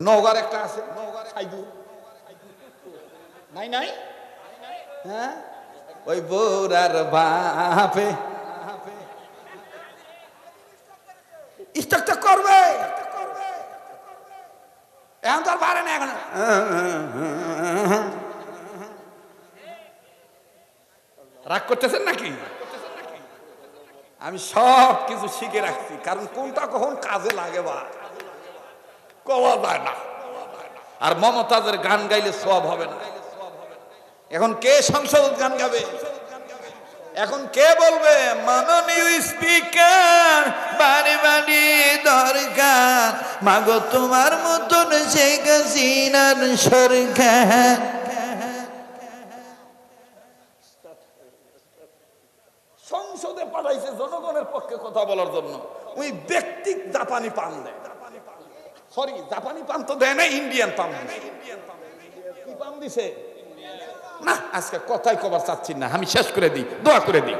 নওগার একটা আছে। নাই নাই? হ্যাঁ? ওই বোরার বাপে। স্টকটা করবে। এখন তো আর পারে না এখন। রাগ করতেছেন নাকি? আমি সব কিছু শিখে রাখছি, কারণ কোনটা কখন কাজে লাগে বা? কওয়া যায় না আর মমতাজের গান গাইলে সব হবে না। এখন কে সংসদ গান গাবে? এখন কে বলবে? মাননীয় স্পিকার, বাড়ি বাড়ি দরকার। মাগো তোমার মতন শেখ হাসিনার সরকার। সংসদে পাঠাইছে জনগণের পক্ষে কথা বলার জন্য। ওই ব্যক্তিক জাপানি পান দেয়। সরি জাপানি পান তো দেয় না ইন্ডিয়ান দিছে। কি পান দিছে? না, আজকে কথাই কবার চাচ্ছি না, আমি শেষ করে দিই, দোয়া করে দিই।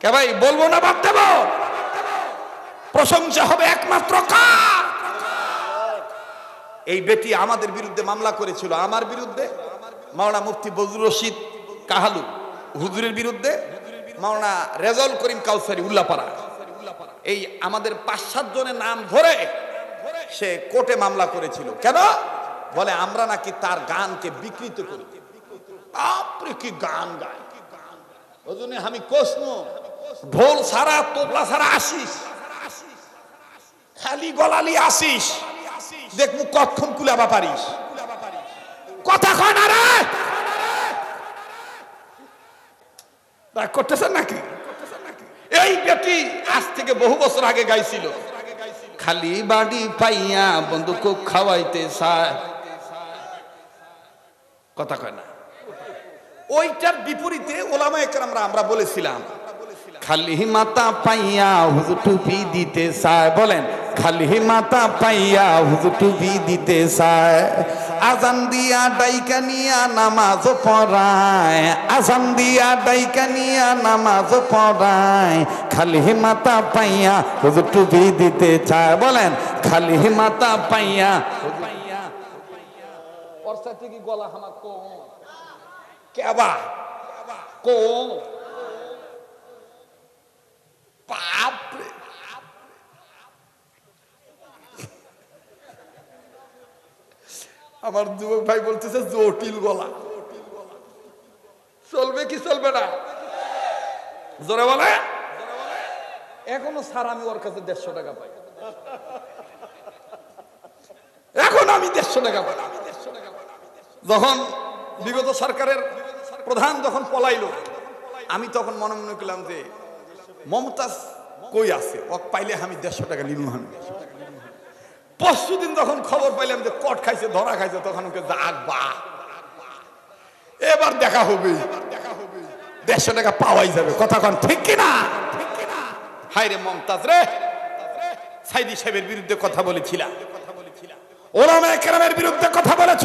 কে ভাই, বলব না বাদ দেব প্রশংসা হবে একমাত্র কার? এই বেটি আমাদের বিরুদ্ধে মামলা করেছিল, আমার বিরুদ্ধে? মাওনা মুফতি বজরুল রশিদ কাহালু, হুজুরের বিরুদ্ধে? মাওনা রেজল করিম কাউসারি, উল্লাপাড়া। এই আমাদের পাঁচ সাত জনের নাম ধরে সে কোর্টে মামলা করেছিল। কেন? বলে, আমরা নাকি তার গানকে বিকৃত করি। আপনি কি গান গায়। ওই জন্য আমি কোসনো ঢোল সারা তোবলা সারা আসিস। খালি গলালি আসিস। দেখব কখন কুলাবা পারিস। কথা কয় না রে! করতেছেন নাকি? এই বেটি আজ থেকে বহু বছর আগে গাইছিল। খালি বাড়ি পাইয়া বন্ধুকে খাওয়াইতে চায়। কথা কয় না। ওইটার বিপরীতে ওলামা একরামরা আমরা বলেছিলাম খালি মাতা পাইয়া হুজুর টুপি দিতে চায়। বলেন খালি মাতা পাইয়া হুজুর টুপি দিতে চায়। আজান দিয়া ডাইকা নিয়া নামাজ পড়ায়। আজান দিয়া ডাইকা নিয়া নামাজ পড়ায়। খালি মাতা পাইয়া হুজুর টুপি দিতে চায়। বলেন, খালি মাতা পাইয়া ওর কি গলা হামা কম। কেবা বাপরে। আমার যুবক ভাই বলতেছে, জটিল গলা। চলবে কি চলবে না? জোরে বলে। এখনও স্যার, আমি ওর কাছে দেড়শো টাকা পাই। এখন আমি দেড়শো টাকা পাই। যখন বিগত সরকারের প্রধান যখন পলাইলো, আমি তখন মনে মনে করলাম যে, মমতাজ কই আছে? ওক পাইলে আমি দেড়শো টাকা নিলু আমি পরশু দিন যখন খবর পাইলাম যে কট খাইছে, ধরা খাইছে, তখন ওকে যাক বা এবার দেখা হবে। দেড়শো টাকা পাওয়াই যাবে। কথা কন, ঠিক কিনা হাই রে মমতাজ রে। সাইদি সাহেবের বিরুদ্ধে কথা বলেছিলাম ওলামা কেরামের বিরুদ্ধে কথা বলেছ।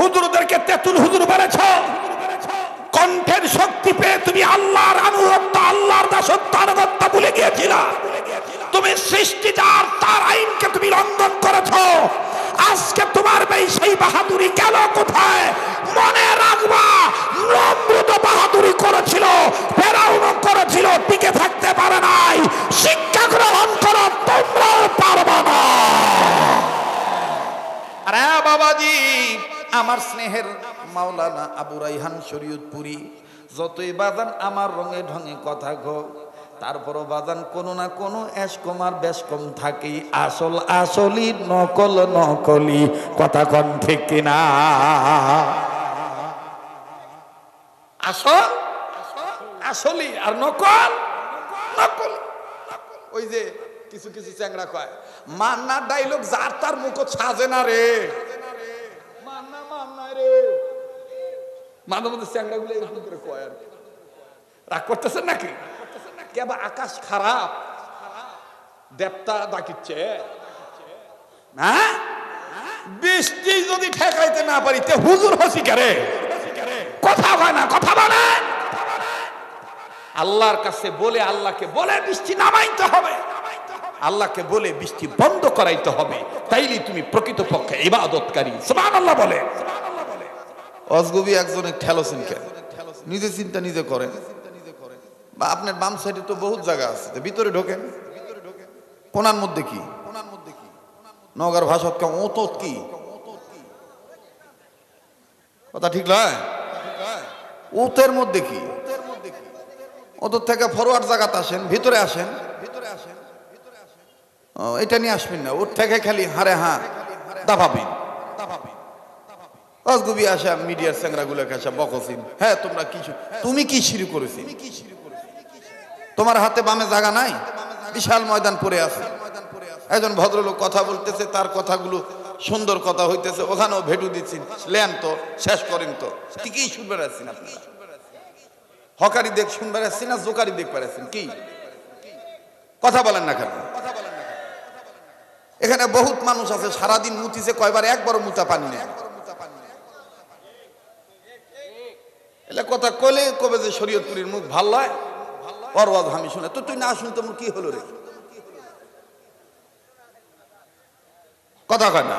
হুজুরদেরকে তেতুল হুজুর বলেছ। কণ্ঠের শক্তি পেয়ে তুমি আল্লাহর আনুগত্য, আল্লাহর দাসত্ব, আনুগত্য ভুলে গিয়েছিলা। তুমি সৃষ্টি যার তার আইনকে তুমি লঙ্ঘন করেছ। আজকে তোমার মেয়ে সেই বাহাদুরি গেল কোথায়? মনে রাখবা নমরুদ বাহাদুরি করেছিল ফেরাউনও করেছিল, টিকে থাকতে পারে নাই। শিক্ষা গ্রহণ করো, তোমরাও পারবা না। আরে বাবাজি, আমার স্নেহের মাওলানা আবু রাইহান শরীয়তপুরি, যতই বাজান আমার রঙে ঢঙে কথা গো তারপরও বাজান কোনো না কোনো এসকম আর বেশকম থাকেই। আসল আসলি নকল নকলি কথা কন ঠিক কিনা আসল আসলি আর নকল? নকল ওই যে কিছু কিছু চ্যাংরা কয়, মান্না ডাইলগ যার তার মুখ সাজে না রে। মান্না মান্না রে। মাঝে মধ্যে চ্যাংরা গুলো এরকম করে কয় আর। রাগ করতেছেন নাকি? কেবা আকাশ খারাপ। দেবতা ডাকিচ্ছে। হ্যাঁ? বৃষ্টি যদি ঠেকাইতে না পারি, তে হুজুর হসি করে? কথা হয় না, কথা বলে। আল্লাহর কাছে বলে আল্লাহকে বলে, বৃষ্টি নামাইতে হবে। আল্লাহকে বলে বৃষ্টি বন্ধ করাইতে হবে। তাইলে তুমি প্রকৃতপক্ষে ইবাদতকারী। সুবহানাল্লাহ বলে। অজগবি একজনের ঠেলোছেন কেন? নিজে চিন্তা নিজে করেন। বা আপনার বাম সাইডে তো বহুত জায়গা আছে। ভিতরে ঢোকেন। কোনার মধ্যে কি? কোনার মধ্যে কি নগর ভাষা ওত কি? কথা ঠিক নয়? উতের মধ্যে কি? ওদের থেকে ফরওয়ার্ড জায়গাতে আসেন ভিতরে আসেন। ভিতরে আসেন ও, এটা নিয়ে আসবেন না। ওর থেকে খালি হারে হ্যাঁ দাফাবিন অজগুবি আসা মিডিয়ার স্যাংরাগুলোকে আসা বকসিন। হ্যাঁ তোমরা কি শু- তুমি কি শুরু করেছি তোমার হাতে বামে জায়গা নাই? বিশাল ময়দান পড়ে আছে। একজন ভদ্রলোক কথা বলতেছে, তার কথাগুলো সুন্দর কথা হইতেছে, ওখানেও ভেটু দিচ্ছেন। লেন তো, শেষ করেন তো। ঠিকই শুনবে আসছেন আপনারা। হকারি দেখ শুনবে আসছেন না জোকারি দেখ পারেছেন কি? কথা বলেন না কেন? এখানে বহুত মানুষ আছে, সারাদিন মুতিছে, কয়বার একবারও মুতা পানি নেই এলে কথা কলে কবে যে শরীয়তপুরীর মুখ ভালো পরওয়াজ আমি শুনে, তো তুই না শুনতে মোর কি হলো রে? কথা কয় না?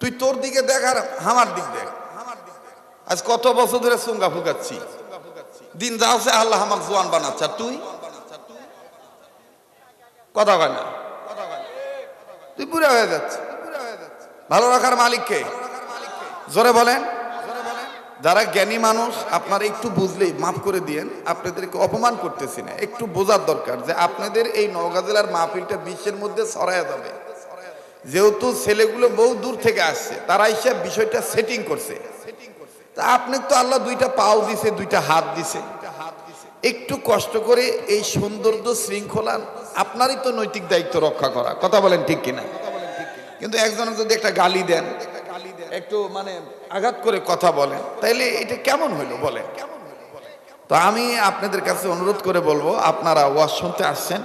তুই তোর দিকে দেখ আর আমার দিক দেখ। আজ কত বছর ধরে সুঙ্গা ফুকাচ্ছি। দিন যা আছে আল্লাহ আমাকে জোয়ান বানাচ্ছে। আর তুই? কথা কয় না? তুই বুড়া হয়ে যাচ্ছে ভালো রাখার মালিককে? জোরে বলেন। যারা জ্ঞানী মানুষ, আপনারা একটু বুঝলেই, মাফ করে দিয়েন, আপনাদেরকে অপমান করতেছি না। একটু বোঝার দরকার যে আপনাদের এই নওগাঁ জেলার মাহফিলটা বিশ্বের মধ্যে ছড়ায় যাবে। যেহেতু ছেলেগুলো বহু দূর থেকে আসছে, তারা এসে বিষয়টা সেটিং করছে। তা আপনি তো আল্লাহ দুইটা পাও দিছে, দুইটা হাত দিছে। একটু কষ্ট করে এই সৌন্দর্য শৃঙ্খলা আপনারই তো নৈতিক দায়িত্ব রক্ষা করা। কথা বলেন ঠিক কিনা? কিন্তু একজনের যদি একটা গালি দেন, একটু মানে আঘাত করে কথা বলেন। তাইলে এটা কেমন হইল বলেন। তো আমি আপনাদের কাছে অনুরোধ করে বলব, আপনারা ওয়াজ শুনতে আসছেন।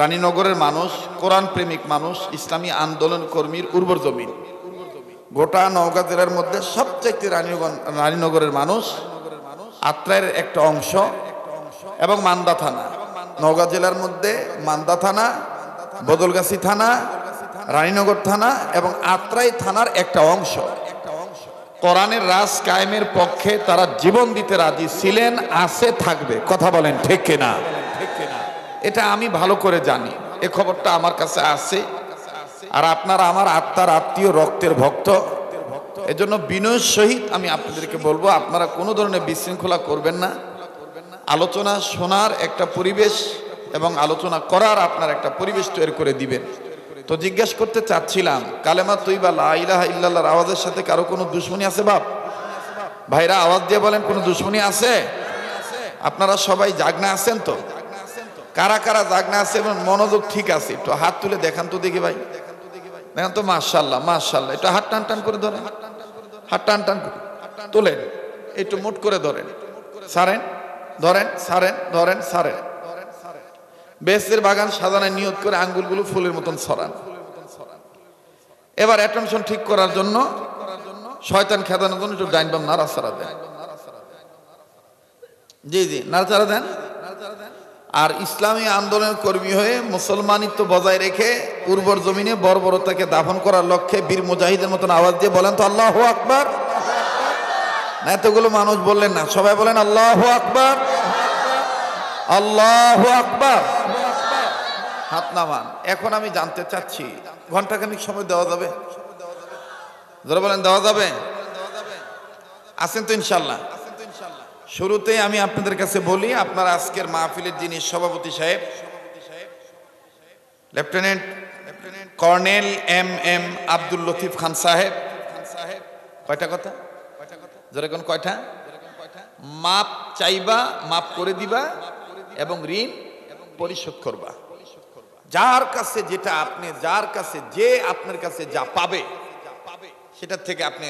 রানীনগরের মানুষ, কোরআন প্রেমিক মানুষ, ইসলামী আন্দোলন কর্মীর উর্বর জমিন। গোটা নওগাঁ জেলার মধ্যে সবচেয়ে রানীনগরের মানুষ আত্রায়ের একটা অংশ এবং মান্দা থানা। নওগাঁ জেলার মধ্যে মান্দা থানা, বদলগাছি থানা, রানীনগর থানা এবং আত্রাই থানার একটা অংশ। কোরআনের রাজ কায়েমের পক্ষে তারা জীবন দিতে রাজি, ছিলেন, আছে, থাকবে। কথা বলেন, ঠিক কিনা? এটা আমি ভালো করে জানি। এ খবরটা আমার কাছে আছে। আর আপনারা আমার আত্মার আত্মীয়, রক্তের ভক্ত। এজন্য বিনয়ের সহিত আমি আপনাদেরকে বলব, আপনারা কোনো ধরনের বিশৃঙ্খলা করবেন না। আলোচনা শোনার একটা পরিবেশ এবং আলোচনা করার আপনার একটা পরিবেশ তৈরি করে দিবেন। তো জিজ্ঞেস করতে চাচ্ছিলাম, কালেমা তুই বা লাইলাহা ইল্লাল্লাহর আওয়াজের সাথে কারও কোনো দুশ্মনী আছে বাপ? ভাইরা, আওয়াজ দিয়ে বলেন, কোনো দুশ্মনী আছে? আপনারা সবাই জাগনা আছেন তো? কারা কারা জাগনা আছে এবং মনোযোগ ঠিক আছে? একটু হাত তুলে দেখান তো দেখি ভাই। দেখেন তো মাশাল্লাহ মাশাল্লাহ একটু হাত টান টান করে ধরেন। হাত টান টান তোলেন। একটু মুট করে ধরেন। সারেন ধরেন সারেন ধরেন, সারেন। বেসের বাগান সাজানোর নিয়ত করে আঙ্গুলগুলো ফুলের মতন ছড়ান। এবার অ্যাটেনশন ঠিক করার জন্য শয়তান খেদানোর জন্য একটু ডাইন বাম নাড়াচাড়া দেন। জি জি নাড়াচাড়া দেন। আর ইসলামী আন্দোলনের কর্মী হয়ে মুসলমানিত্ব বজায় রেখে উর্বর জমিনে বর্বরতাকে দাফন করার লক্ষ্যে বীর মুজাহিদের মতন আওয়াজ দিয়ে বলেন তো, আল্লাহ আকবার। না, এতগুলো মানুষ বললেন না, সবাই বলেন, আল্লাহ আকবার। আল্লাহ আকবার। হাত নামান। এখন আমি জানতে চাচ্ছি, ঘন্টাখানিক সময় দেওয়া যাবে? যারা বলেন, দেওয়া যাবে? আছেন তো ইনশাল্লাহ। শুরুতেই আমি আপনাদের কাছে বলি, আপনার আজকের মাহফিলের যিনি সভাপতি সাহেব, lieutenant colonel M M Abdul Latif Khan সাহেব, কয়টা কথা? যারা কোন কয়টা? মাপ চাইবা, মাপ করে দিবা, এবং ঋণ পরিশোধ করবা। যার কাছে যেটা আপনি, যার কাছে যে আপনার কাছে যা পাবে সেটার থেকে আপনি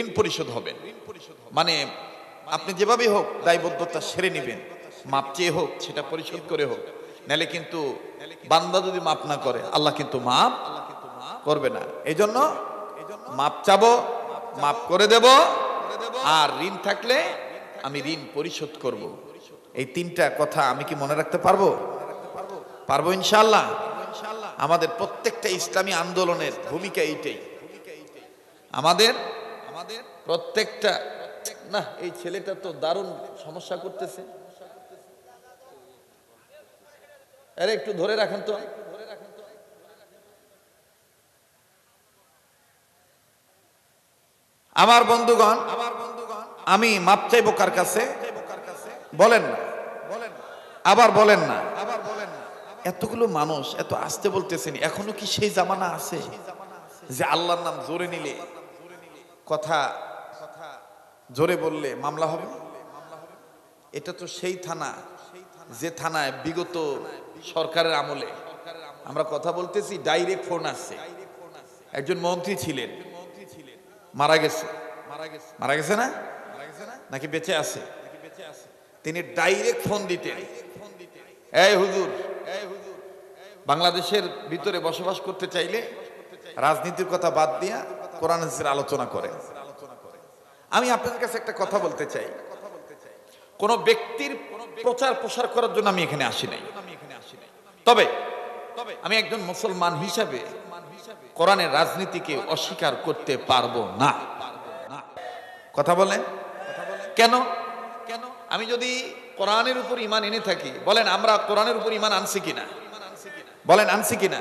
ঋণ পরিশোধ হবেন। মানে আপনি যেভাবে হোক দায়বদ্ধতা সেরে নেবেন। মাপ চেয়ে হোক, সেটা পরিশোধ করে হোক। নাহলে কিন্তু বান্দা যদি মাপ না করে, আল্লাহ কিন্তু মাপ করবে না। এই জন্য মাপ চাবো, মাপ করে দেব, আর ঋণ থাকলে আমি ঋণ পরিশোধ করব। এই তিনটা কথা আমি কি মনে রাখতে পারব? পারব ইনশাল্লাহ আমাদের প্রত্যেকটা ইসলামী আন্দোলনের ভূমিকা এইটাই। আমাদের আমাদের প্রত্যেকটা, না, এই ছেলেটা তো দারুণ সমস্যা করতেছে। আরে, একটু ধরে রাখেন তো। আমার বন্ধুগণ আমার বন্ধুগণ আমি মাপ চাইব কার কাছে? বলেন না। বলেন আবার বলেন না। এতগুলো মানুষ এত আসতে বলতেছেন, এখনও কি সেই জামানা আছে? যে আল্লাহর নাম জোরে নিলে, কথা জোরে বললে মামলা হবে? এটা তো সেই থানা, যে থানায় বিগত সরকারের আমলে আমরা কথা বলতেছি ডাইরেক্ট ফোন আসছে। একজন মন্ত্রী ছিলেন, মারা গেছে। মারা গেছে না? নাকি বেঁচে আছে? তিনি ডাইরেক্ট ফোন দিতেন। এই হুজুর বাংলাদেশের ভিতরে বসবাস করতে চাইলে রাজনীতির কথা বাদ দিয়া কোরআন হাদিসের আলোচনা করে। আমি আপনাদের কাছে একটা কথা বলতে চাই। কোন ব্যক্তির প্রচার প্রসার করার জন্য আমি এখানে আসি নাই। তবে আমি একজন মুসলমান হিসাবে কোরআনের রাজনীতিকে অস্বীকার করতে পারব না। কথা বলেন। কেন? কেন আমি যদি কোরআনের উপর ইমান এনে থাকি। বলেন, আমরা কোরআনের উপর ইমান আনছি কিনা? বলেন, আনছি কিনা?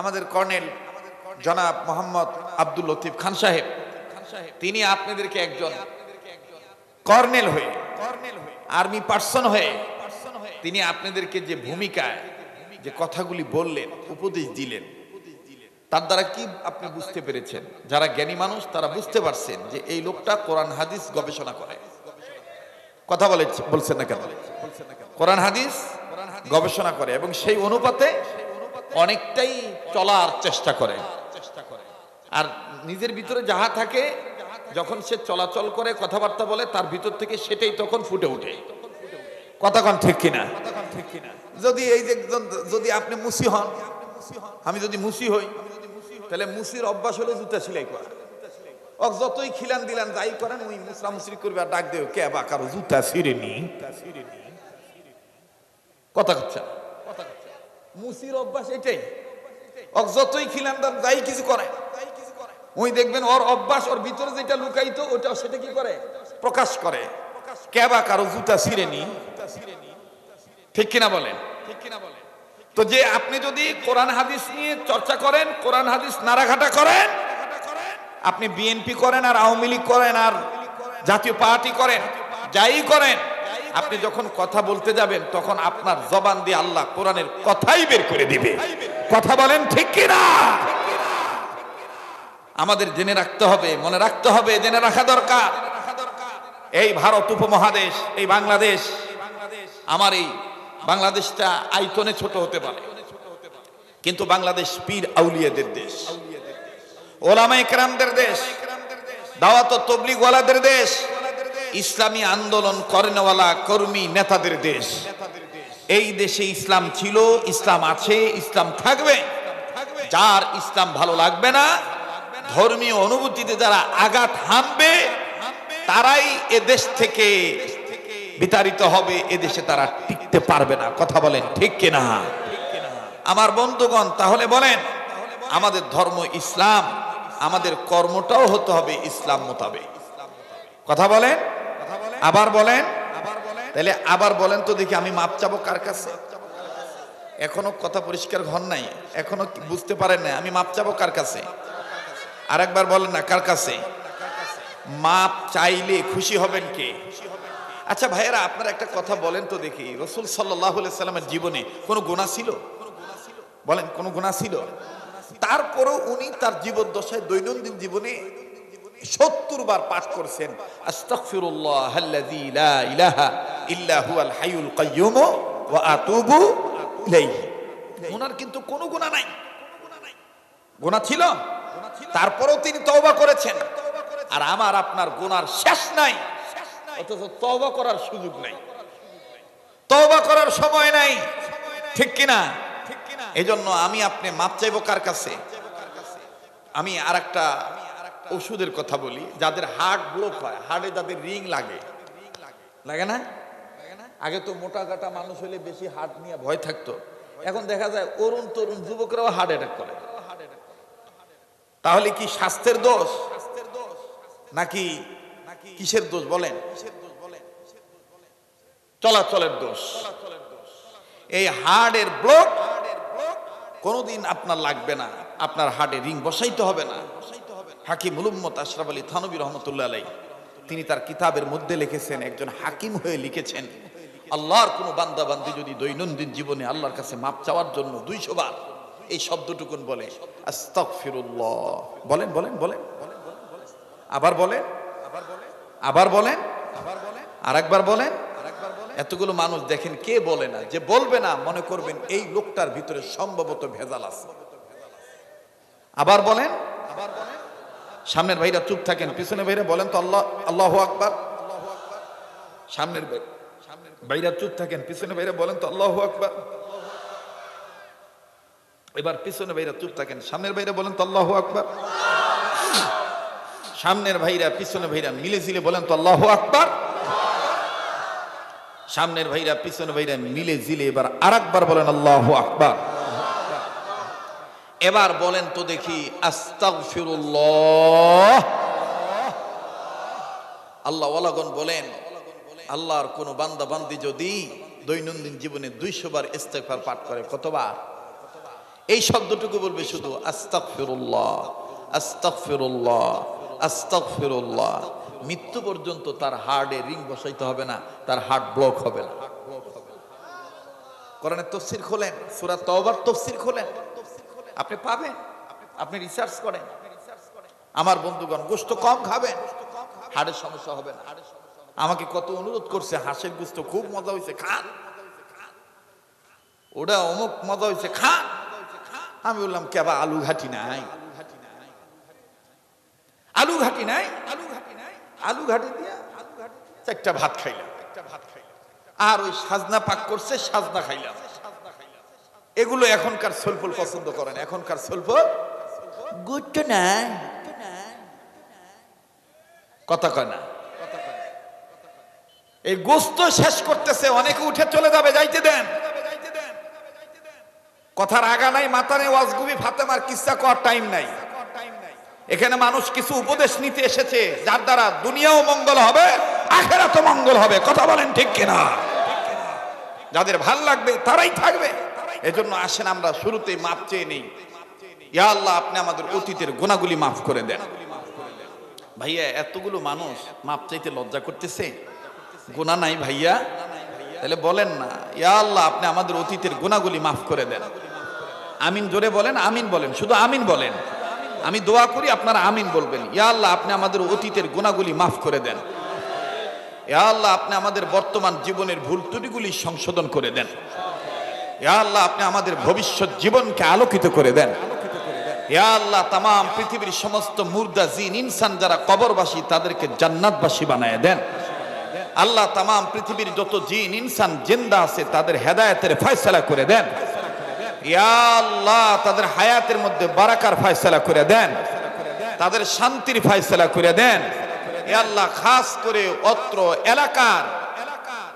আমাদের কর্নেল জনাব মোহাম্মদ আব্দুল লতিফ খান সাহেব, তিনি আপনাদেরকে একজন কর্নেল হয়ে, আর্মি পার্সন হয়ে, তিনি আপনাদেরকে যে ভূমিকায়, যে কথাগুলি বললেন, উপদেশ দিলেন, তার দ্বারা কি আপনি বুঝতে পেরেছেন? যারা জ্ঞানী মানুষ, তারা বুঝতে পারছেন যে এই লোকটা কোরআন, হাদিস গবেষণা করে। কথা বলে বলছেন না কেন? কোরআন হাদিস গবেষণা করে এবং সেই অনুপাতে অনেকটাই চলার চেষ্টা করে। আর নিজের ভিতরে যাহা থাকে, যখন সে চলাচল করে, কথাবার্তা বলে, তার ভিতর থেকে সেটাই তখন ফুটে ওঠে। কথাক্ষণ ঠিক কিনা? যদি এই যে যদি আপনি মুসি হন, আমি যদি মুসি হই, তাহলে মুসির অভ্যাস হলো জুতা সেলাই করা। ওক যতই খিলান দিলান যাই করেন, ওই মুসরা মুসরি করবে আর ডাক দেবে, কে বা কারও জুতা ছিঁড়ে নি? কথা হচ্ছে মুসির অভ্যাস এটাই। ওক যতই খিলান দান, যাই কিছু করে। ওই দেখবেন, ওর অভ্যাস, ওর ভিতরে যেটা লুকাইতো, ওটা সেটা কি করে? প্রকাশ করে। কে বা কারও জুতা ছিঁড়ে নি? ঠিক কিনা বলেন ঠিক কিনা বলেন? তো যে আপনি যদি কোরআন হাদিস নিয়ে চর্চা করেন, কোরআন হাদিস নাড়াঘাটা করেন আপনি বিএনপি করেন আর আওয়ামী লীগ করেন আর জাতীয় পার্টি করেন, যাই করেন, আপনি যখন কথা বলতে যাবেন, তখন আপনার জবান দিয়ে আল্লাহ কোরআনের কথাই বের করে দিবে। কথা বলেন ঠিক কিনা? আমাদের জেনে রাখতে হবে, মনে রাখতে হবে, জেনে রাখা দরকার। এই ভারত উপমহাদেশ, এই বাংলাদেশ, আমার এই বাংলাদেশটা আয়তনে ছোট হতে পারে। কিন্তু বাংলাদেশ পীর আউলিয়াদের দেশ। ওলামা ইকরামদের দেশ, দাওয়াত তবলিগ ওয়ালাদের দেশ, ইসলামী আন্দোলন করেনওয়ালা কর্মী নেতাদের দেশ। এই দেশে ইসলাম ছিল, ইসলাম আছে, ইসলাম থাকবে। যার ইসলাম ভালো লাগবে না, ধর্মীয় অনুভূতিতে যারা আঘাত হানবে, তারাই এ দেশ থেকে বিতাড়িত হবে এদেশে তারা টিকতে পারবে না। কথা বলেন, ঠিক কিনা? আমার বন্ধুগণ, তাহলে বলেন আমাদের ধর্ম ইসলাম, আমাদের কর্মটাও হতে হবে ইসলাম মোতাবেক। কথা বলেন? আবার বলেন? তাহলে আবার বলেন তো দেখি আমি মাপ চাবো কার কাছে? এখনও কথা পরিষ্কার ঘর নাই, এখনও বুঝতে পারেন না আমি মাপ চাবো কার কাছে? আর একবার বলেন না, কার কাছে? মাপ চাইলে খুশি হবেন কে? আচ্ছা ভাইয়েরা, আপনারা একটা কথা বলেন তো দেখি, রসুল সাল্লাহ সাল্লামের জীবনে কোনো গুণা ছিল? বলেন, কোনো গুণা ছিল? তারপরেও উনি তার জীবদ্দশায় দৈনন্দিন জীবনে সত্তর বার পাঠ করছেন। ওনার কিন্তু কোনো গুনাহ নাই। গুনাহ ছিল। তারপরেও তিনি তওবা করেছেন। আর আমার আপনার গুনার শেষ নাই। অথচ তওবা করার সুযোগ নাই। তওবা করার সময় নাই। ঠিক কিনা? এই জন্য আমি আপনি মাপ চাইব কার কাছে? আমি আর একটা ওষুধের কথা বলি, যাদের হার্ট ব্লক হয়, হার্টে যাদের রিং লাগে। লাগে না? আগে তো মোটা কাটা মানুষ হলে বেশি হার্ট নিয়ে ভয় থাকতো। এখন দেখা যায় অরুণ তরুণ যুবকরাও হার্ট অ্যাটাক করে। তাহলে কি স্বাস্থ্যের দোষ? নাকি কিসের দোষ বলেন? চলাচলের দোষ। এই হার্টের ব্লক কোনোদিন আপনার লাগবে না, আপনার হার্টে রিং বসাইতে হবে না। হাকিম উলুম্মত আশরাফ আলী থানবী রহমতুল্লাহ আলাই তিনি তার কিতাবের মধ্যে লিখেছেন, একজন হাকিম হয়ে লিখেছেন, আল্লাহর কোনো বান্দা বান্দি যদি দৈনন্দিন জীবনে আল্লাহর কাছে মাপ চাওয়ার জন্য দুইশো বার এই শব্দটুকুন বলে, আস্তাগফিরুল্লাহ। বলেন বলেন আবার বলেন আবার বলেন আবার বলেন আর একবার বলেন। এতগুলো মানুষ দেখেন কে বলে না, যে বলবে না, মনে করবেন এই লোকটার ভিতরে সম্ভবত ভেজাল আছে। আবার বলেন আবার সামনের ভাইরা চুপ থাকেন, পিছনে ভাইরা বলেন তো আল্লাহ আল্লাহ আকবার। সামনের ভাই, ভাইরা চুপ থাকেন, পিছনে ভাইরা বলেন তো আল্লাহ আকবার। এবার পিছনে ভাইরা চুপ থাকেন, সামনের ভাইরা বলেন তো আল্লাহ আকবার। সামনের ভাইরা, পিছনে ভাইরা মিলে ঝিলে বলেন তো আল্লাহ আকবার। সামনের ভাইরা, পিছনের ভাইরা মিলে জিলে এবার আর একবার বলেন আল্লাহ আকবার। এবার বলেন তো দেখি আল্লাহ ওয়ালাগন বলেন, আল্লাহর কোন বান্দা বান্দি যদি দৈনন্দিন জীবনে দুইশো বার ইস্তেগফার পাঠ করে, কতবার? এই শব্দটুকু বলবে শুধু, আস্তাগফিরুল্লাহ আস্তাগফিরুল্লাহ আস্তাগফিরুল্লাহ। মৃত্যু পর্যন্ত তার হার্টে রিং বসাইতে হবে না, তার হার্ট ব্লক হবে না। কোরআনের তফসির খোলেন, সূরা তওবার তফসির খোলেন। আপনি পাবেন, আপনি রিসার্চ করেন। আমার বন্ধুগণ গোস্ত কম খাবেন হাড়ের সমস্যা হবে না। আমাকে কত অনুরোধ করছে, হাঁসের গোস্ত খুব মজা হয়েছে খান ওটা অমুক মজা হয়েছে খান আমি বললাম, কেবা আলু ঘাটি নাই? আলু ঘাটি নাই। আলু ঘাটি নাই আলু ঘাটি দিয়া চারটা ভাত খাইলাম। আর ওই সাজনা পাক করছে সাজনা খাইলাম। এগুলো এখনকার সলফল পছন্দ করেন এখনকার সলফল গুড নাই কথা কয় না। এই গোস্ত শেষ করতেছে অনেকে উঠে চলে যাবে যাইতে দেন। কথার আগা নাই মাথা নেই ওয়াজগুবি ফাতেমার কিস্সা করার টাইম নাই। এখানে মানুষ কিছু উপদেশ নিতে এসেছে, যার দ্বারা দুনিয়াও মঙ্গল হবে আখেরা তো মঙ্গল হবে। কথা বলেন ঠিক কিনা? যাদের ভালো লাগবে, তারাই থাকবে। এজন্য আসেন আমরা শুরুতে মাপ চেয়ে নেই। ইয়া আল্লাহ, আপনি আমাদের অতীতের গুণাগুলি মাফ করে দেন। ভাইয়া, এতগুলো মানুষ মাপ চাইতে লজ্জা করতেছে? গুণা নাই ভাইয়া? তাহলে বলেন না, ইয়া আল্লাহ, আপনি আমাদের অতীতের গুণাগুলি মাফ করে দেন। আমিন জোরে বলেন, আমিন বলেন, শুধু আমিন বলেন। আমি দোয়া করি আপনারা আমিন বলবেন। ইয়া আল্লাহ, আপনি আমাদের অতীতের গুণাগুলি মাফ করে দেন। ইয়া আল্লাহ, আপনি আমাদের বর্তমান জীবনের ভুল ত্রুটিগুলি সংশোধন করে দেন। ইয়া আল্লাহ, আপনি আমাদের ভবিষ্যৎ জীবনকে আলোকিত করে দেন। ইয়া আল্লাহ তাম পৃথিবীর সমস্ত মুর্দা, জিন, ইনসান যারা কবরবাসী, তাদেরকে জান্নাতবাসী বানায় দেন। আল্লাহ তাম পৃথিবীর যত জিন, ইনসান, জিন্দা আছে, তাদের হেদায়েতের ফয়সালা করে দেন। আল্লাহ, তাদের হায়াতের মধ্যে বারাকার ফায়সালা করে দেন। তাদের শান্তির ফায়সালা করে দেন। আল্লাহ, খাস করে অত্র এলাকার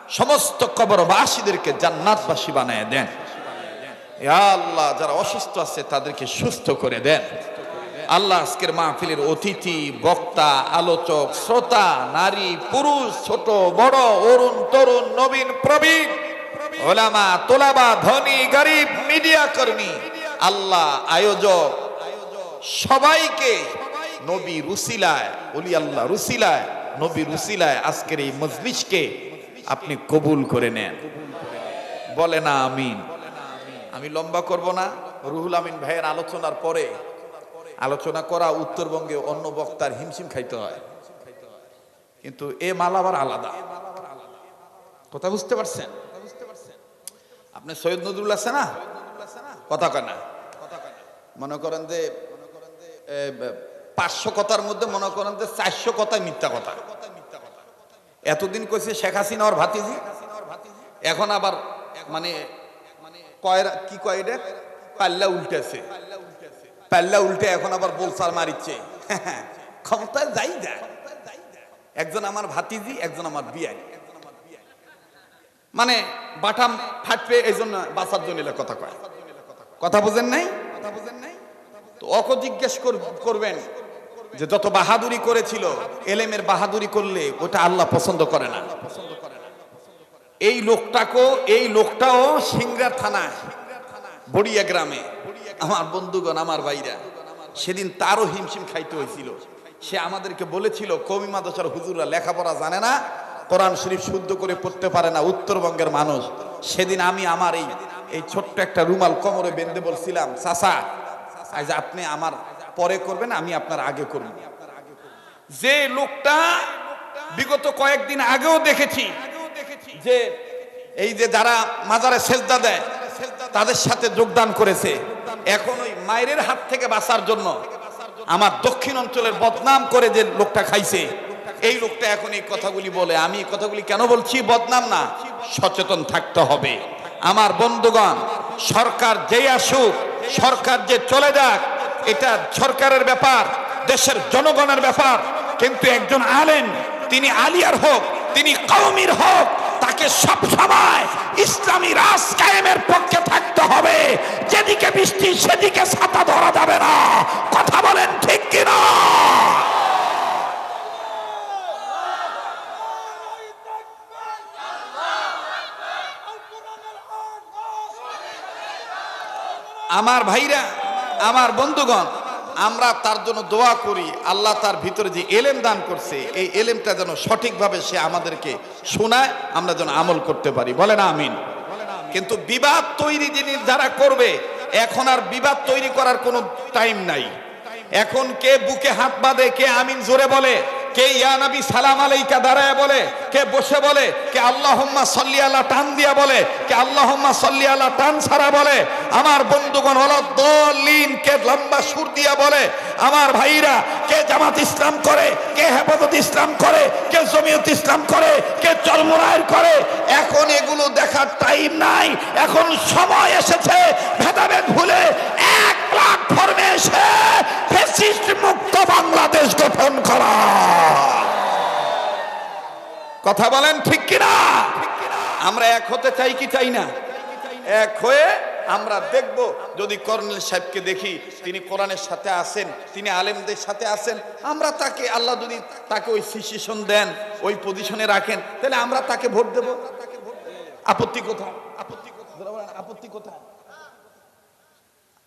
সমস্ত কবরবাসীদেরকে জান্নাতবাসী বানায় দেন। আল্লাহ, যারা অসুস্থ আছে, তাদেরকে সুস্থ করে দেন। আল্লাহ আজকের মাহফিলের অতিথি, বক্তা, আলোচক, শ্রোতা, নারী, পুরুষ, ছোট, বড়, অরুণ, তরুণ, নবীন, প্রবীণ ওলামা, তোলাবা, ধনী, গরিব, মিডিয়া কর্মী, আল্লাহ, আয়োজক, সবাইকে নবী রুসিলায় অলি আল্লাহ রুসিলায়, নবী রুসিলায় আজকের এই মজলিসকে আপনি কবুল করে নেন। বলে না আমিন। আমি লম্বা করব না। রুহুল আমিন ভাইয়ের আলোচনার পরে আলোচনা করা উত্তরবঙ্গে অন্য বক্তার হিমশিম খাইতে হয়। কিন্তু এ মাল আবার আলাদা। কথা বুঝতে পারছেন? আপনি সৈয়দ নজরুল আছে না? কথা কয় না। মনে করেন যে পাঁচশো কথার মধ্যে মনে করেন যে চারশো কথা মিথ্যা কথা। এতদিন কইছে শেখ হাসিনা ওর ভাতিজি। এখন আবার মানে কয় কি কয় এটা? পাল্লা উল্টেছে। পাল্লা উল্টে এখন আবার বোলসার মারিচ্ছে। ক্ষমতা যাই যায় একজন আমার ভাতিজি, একজন আমার বিয়াই মানে বাটাম ফাটবে এই জন্য বাঁচার জন্য কথা কয়। কথা বুঝেন নাই? কথা বুঝেন নাই তো অক জিজ্ঞেস কর- করবেন যে যত বাহাদুরি করেছিল, এলেমের বাহাদুরি করলে ওটা আল্লাহ পছন্দ করে না। এই লোকটাকেও, এই লোকটাও সিংড়ার থানায়, বড়িয়া গ্রামে। আমার বন্ধুগণ, আমার ভাইরা, সেদিন তারও হিমশিম খাইতে হয়েছিল। সে আমাদেরকে বলেছিল কবি মাদসার হুজুররা লেখাপড়া জানে না কোরআন শরীফ শুদ্ধ করে পড়তে পারে না, উত্তরবঙ্গের মানুষ। সেদিন আমি আমার এই এই ছোট্ট একটা রুমাল কোমরে বেঁধে বলছিলাম, চাচা, আজ আপনি আমার পরে করবেন, আমি আপনার আগে করব। যে লোকটা বিগত কয়েকদিন আগেও দেখেছি যে এই যে যারা মাজারে সেজদা দেয়, তাদের সাথে যোগদান করেছে। এখন ওই মায়ের হাত থেকে বাঁচার জন্য আমার দক্ষিণ অঞ্চলের বদনাম করে যে লোকটা খাইছে এই লোকটা এখন এই কথাগুলি বলে। আমি কথাগুলি কেন বলছি? বদনাম না। সচেতন থাকতে হবে। আমার বন্ধুগণ, সরকার যেই আসুক, সরকার যে চলে যাক, এটা সরকারের ব্যাপার, দেশের জনগণের ব্যাপার। কিন্তু একজন আলেন তিনি আলিয়ার হোক, তিনি কৌমির হোক, তাকে সব সময় ইসলামী রাজ কায়েমের পক্ষে থাকতে হবে। যেদিকে বৃষ্টি, সেদিকে ছাতা ধরা যাবে না। কথা বলেন ঠিক কিনা? আমার ভাইরা, আমার বন্ধুগণ, আমরা তার জন্য দোয়া করি। আল্লাহ তার ভিতরে যে এলেম দান করছে, এই এলেমটা যেন সঠিকভাবে সে আমাদেরকে শোনায়, আমরা যেন আমল করতে পারি। বলে না আমিন। কিন্তু বিবাদ তৈরি যিনি যারা করবে, এখন আর বিবাদ তৈরি করার কোনো টাইম নাই। এখন কে বুকে হাত বাঁধে, কে আমিন জোরে বলে কে ইয়া নবী সালাম আলাইকা দাঁড়ায় বলে, কে বসে বলে, কে আল্লাহুম্মা সাল্লি আলা টান দিয়া বলে, কে আল্লাহুম্মা সাল্লি আলা টান ছাড়া বলে, আমার বন্ধুগণ হলো দলিন, কে লম্বা সুর দিয়া বলে, আমার ভাইরা, কে জামাত ইসলাম করে, কে হেফাজত ইসলাম করে, কে জমিয়ত ইসলাম করে, কে চরমরায়ের করে, এখন এগুলো দেখার টাইম নাই, এখন সময় এসেছে, ভেদাভেদ ভুলে এক প্ল্যাটফর্মে এসে ফেসিস্ট মুক্ত বাংলাদেশ গঠন করা। কথা বলেন ঠিক কিনা? আমরা এক হতে চাই কি চাই না? এক হয়ে আমরা দেখব, যদি কর্নেল সাহেবকে দেখি, তিনি কোরআনের সাথে আছেন, তিনি আলেমদের সাথে আছেন, আমরা তাকে, আল্লাহ যদি তাকে ওই সিচুয়েশন দেন, ওই পজিশনে রাখেন, তাহলে আমরা তাকে ভোট দেব। আপত্তি কোথায়? আপত্তি কোথায়? আপত্তি কোথায়?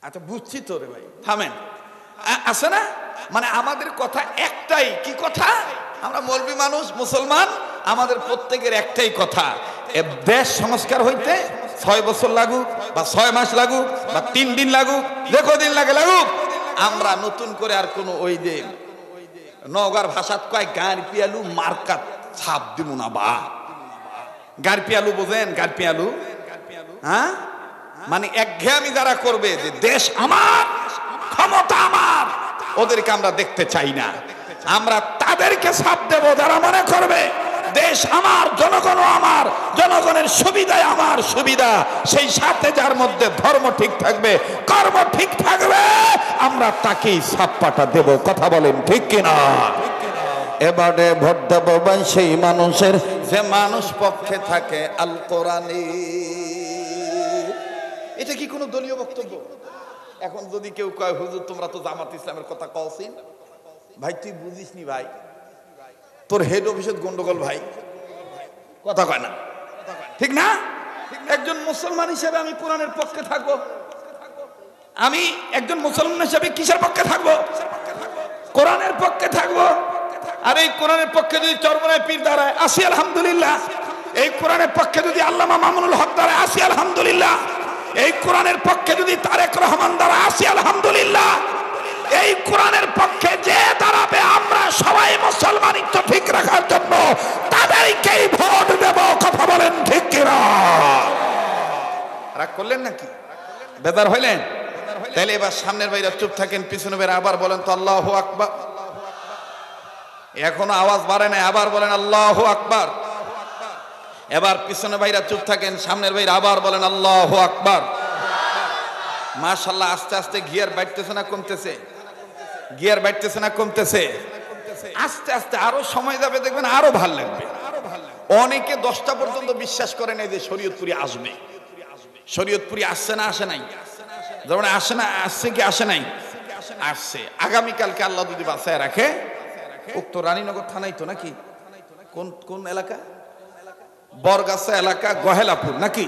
আচ্ছা বুঝছি তো রে ভাই। থামেন। আছে না? মানে আমাদের কথা একটাই, কি কথা? আমরা মলবি মানুষ, মুসলমান, আমাদের প্রত্যেকের একটাই কথা। দেশ সংস্কার হইতে ছয় বছর লাগুক, বা ছয় মাস লাগুক, বা তিন দিন লাগুক, যে দিন লাগে লাগুক, আমরা নতুন করে আর কোনো ওই যে নগার ভাষাত কয়, গাঁর পিয়ালু মার্কাত ছাপ দিব না বা। গার পিয়ালু বোঝেন? গার পিয়ালু? হ্যাঁ? মানে একঘেয়ামি যারা করবে যে দেশ আমার ক্ষমতা আমার ওদেরকে আমরা দেখতে চাই না। আমরা তাদেরকে সাপ দেব যারা মনে করবে দেশ আমার জনগণ আমার জনগণের সুবিধায় আমার সুবিধা। সেই সাথে যার মধ্যে ধর্ম ঠিক থাকবে কর্ম ঠিক থাকবে আমরা তাকেই সাপ্পাটা দেব। কথা বলেন ঠিক কিনা? এবারে ভোট দেব সেই মানুষের। যে মানুষ পক্ষে থাকে আল কোরআনে এটা কি কোনো দলীয় বক্তব্য? এখন যদি কেউ কয়, হুজুর, তোমরা তো জামাত ইসলামের কথা কওছিন ভাই, তুই বুঝিস নি ভাই? তোর হেড অফিসের গন্ডগোল ভাই। কথা কয় না? ঠিক না? একজন মুসলমান হিসেবে আমি কোরআনের পক্ষে থাকব। আমি একজন মুসলমান হিসেবে কিসের পক্ষে থাকব? কোরআনের পক্ষে থাকব। আর এই কোরআনের পক্ষে যদি চরমনায় পীর দাঁড়ায়, আসি আলহামদুলিল্লাহ। এই কোরআনের পক্ষে যদি আল্লামা মামুনুল হক দাঁড়ায়, আসি আলহামদুলিল্লাহ। এই কোরআনের পক্ষে যদি তারেক রহমান দ্বারা আসি, আলহামদুলিল্লাহ। এই কোরআনের পক্ষে যে দাঁড়াবে, আমরা সবাই মুসলমানিত্ব ঠিক রাখার জন্য তাদেরকেই ভোট দেব, কথা বলেন ঠিক কিনা? রাগ করলেন নাকি? বেদার হইলেন? তাহলে এবার সামনের বাইরে চুপ থাকেন, পিছনে বের আবার বলেন তো আল্লাহ আকবার। এখনও আওয়াজ বাড়ে নাই, আবার বলেন আল্লাহ আকবার। এবার পিছনে ভাইরা চুপ থাকেন, সামনের ভাইরা আবার বলেন, আল্লাহ আকবার। মাশাল্লাহ আস্তে আস্তে গিয়ার বাড়তেছে না কমতেছে? গিয়ার বাড়তেছে না কমতেছে? আস্তে আস্তে আরও সময় যাবে, দেখবেন আরও ভালো লাগবে। অনেকে দশটা পর্যন্ত বিশ্বাস করে নাই যে শরীয়তপুরি আসবে। শরীয়তপুরি আসছে না, আসে নাই? যেমন আসে না, আসছে কি, আসে নাই? আসছে। আগামীকালকে আল্লাহ যদি বাসায় রাখে, উক্ত রানীনগর থানাই তো নাকি? কোন কোন এলাকা? বরগাছা এলাকা গহেলাপুর, নাকি?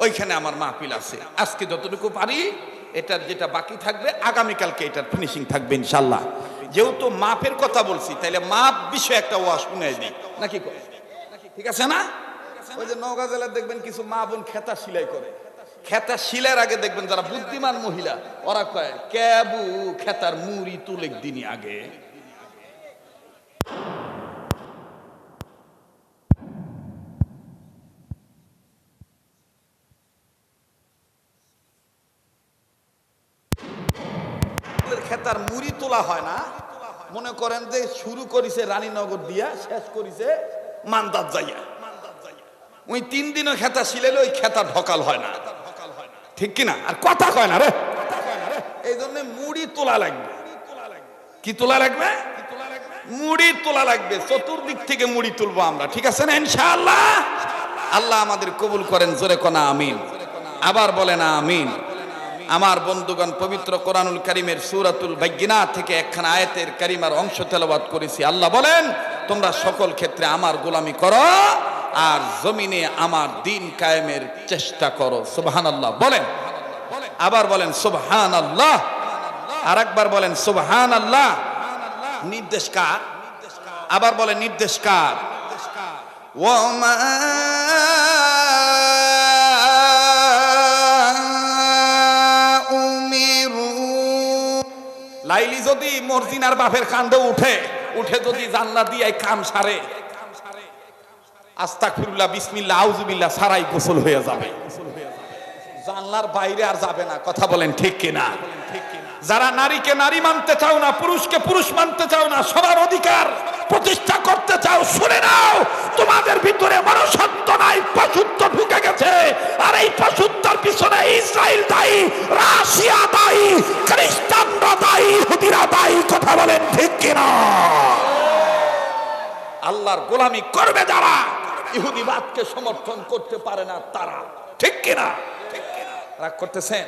ওইখানে আমার মাহফিল আছে। আজকে যতটুকু পারি, এটার যেটা বাকি থাকবে, আগামীকালকে এটার ফিনিশিং থাকবে ইনশাল্লাহ যেহেতু মাপের কথা বলছি, তাইলে মাপ বিষয়ে একটা ওয়া শুনে দিই। নাকি? ঠিক আছে না? ওই যে নওগাঁ জেলার দেখবেন কিছু মা বোন খেতা সিলাই করে। খেতা শিলার আগে দেখবেন যারা বুদ্ধিমান মহিলা, ওরা কয়, ক্যাবু খেতার মুড়ি তুলেক দিনই আগে। খেতার মুড়ি তোলা হয় না। মনে করেন যে শুরু করিছে রানীনগর দিয়া, শেষ করিছে মান্দার যাইয়া। ওই তিন দিনও খেতা শিলাইলে ওই খেতা ঢকাল হয় না। ঠিক কিনা আর কথা কয় না রে। এই জন্য মুড়ি তোলা লাগবে। কি তোলা লাগবে? মুড়ি তোলা লাগবে। চতুর্দিক থেকে মুড়ি তুলবো আমরা। ঠিক আছে না? ইনশাআল্লাহ। আল্লাহ আমাদের কবুল করেন। জোরে কনা আমিন। আবার বলেন আমিন। আমার বন্ধুগণ, পবিত্র কোরআনুল করিমের সুরাতুল বাইগিনা থেকে একখানা আয়াতের কারিমার অংশ তেলাবাদ করেছি। আল্লাহ বলেন, তোমরা সকল ক্ষেত্রে আমার গোলামি করো আর জমিনে আমার দিন কায়েমের চেষ্টা করো। সুবহান আল্লাহ বলেন, আবার বলেন সুবহান আল্লাহ আর একবার বলেন সুবহান আল্লাহ নির্দেশ কার? আবার বলেন, নির্দেশ কার? ওমা লাইলি যদি মর্জিনার বাপের কান্দে উঠে উঠে যদি জানলা দিয়ে কাম সারে, আস্তাগফিরুল্লাহ, বিসমিল্লাহ, আউযুবিল্লাহ, সারাই গোসল হয়ে যাবে। জানলার বাইরে আর যাবে না, কথা বলেন ঠিক কিনা? যারা নারীকে নারী মানতে চাও না, পুরুষকে পুরুষ মানতে চাও না, সবার অধিকার প্রতিষ্ঠা করতে চাও, শুনে নাও, তোমাদের ভিতরে মনুষ্যত্ব নাই। সমর্থন করতে পারে না তারা। ঠিক কিনা? রাগ করতেছেন?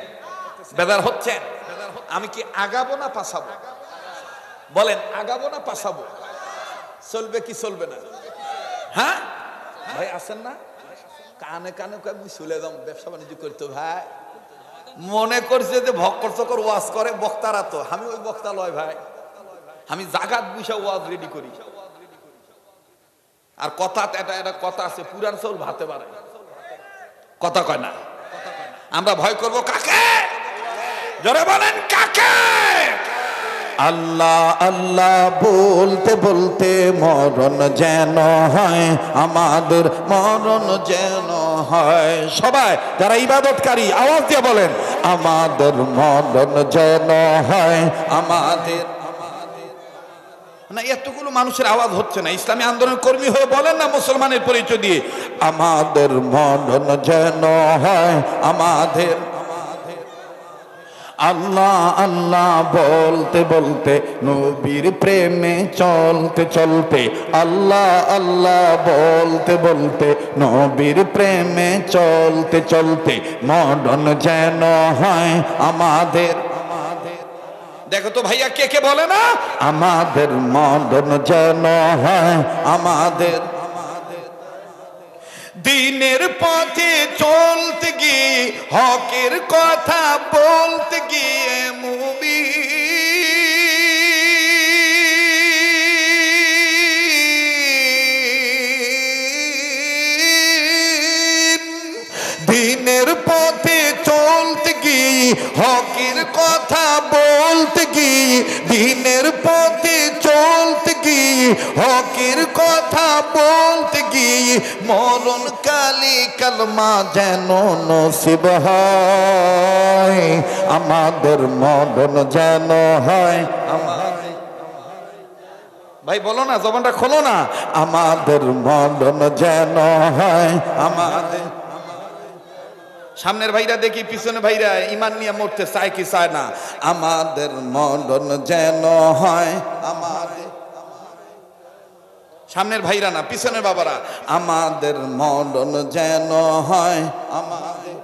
বেদার হচ্ছেন? আমি কি আগাবো না পাসাবো বলেন, আগাবো না পাসাবো চলবে কি চলবে না? হ্যাঁ? ভাই, আছেন না? কানে কানে আমি চলে যাম ব্যবসা বাণিজ্য করতে ভাই। মনে করছে যে ভক্কর চকর ওয়াজ করে, বক্তারা তো। আমি ওই বক্তা লয়, ভাই। আমি জাগাত বুঝা ওয়াজ রেডি করি। আর কথা, এটা এটা কথা আছে, পুরান চাউল ভাতে পারে কথা কয় না? আমরা ভয় করব কাকে? জোরে বলেন কাকে? আল্লাহ আল্লাহ বলতে বলতে মরণ যেন হয়, আমাদের মরণ যেন হয়। সবাই, যারা ইবাদতকারী, আওয়াজ দিয়ে বলেন, আমাদের মরণ যেন হয়, আমাদের না, এতগুলো মানুষের আওয়াজ হচ্ছে না। ইসলামী আন্দোলন কর্মী হয়ে বলেন না মুসলমানের পরিচয় দিয়ে, আমাদের মরণ যেন হয়, আমাদের আল্লাহ আল্লাহ বলতে বলতে, নবীর প্রেমে চলতে চলতে, আল্লাহ আল্লাহ বলতে বলতে, নবীর প্রেমে চলতে চলতে মরণ যেন হয়, আমাদের। দেখো তো ভাইয়া, কে কে বলে না? আমাদের মদন যেন হয় আমাদের। দিনের পথে চলতে গিয়ে, হকের কথা বলতে গিয়ে মুবি দিনের পথে চলতে গিয়ে, হকের কথা বলতে গিয়ে, মরণ কালী কালমা যেন নসিব হয়, আমাদের মরণ যেন হয়। ভাই, বলো না, জবানটা খোলো না। আমাদের মরণ যেন হয়, আমাদের সামনের ভাইরা দেখি, পিছনে ভাইরা ইমান নিয়ে মরতে চায় কি চায় না? আমাদের মরণ যেন হয় আমাদের সামনের ভাইরা না, পিছনের বাবারা, আমাদের মরণ যেন হয় আমাদের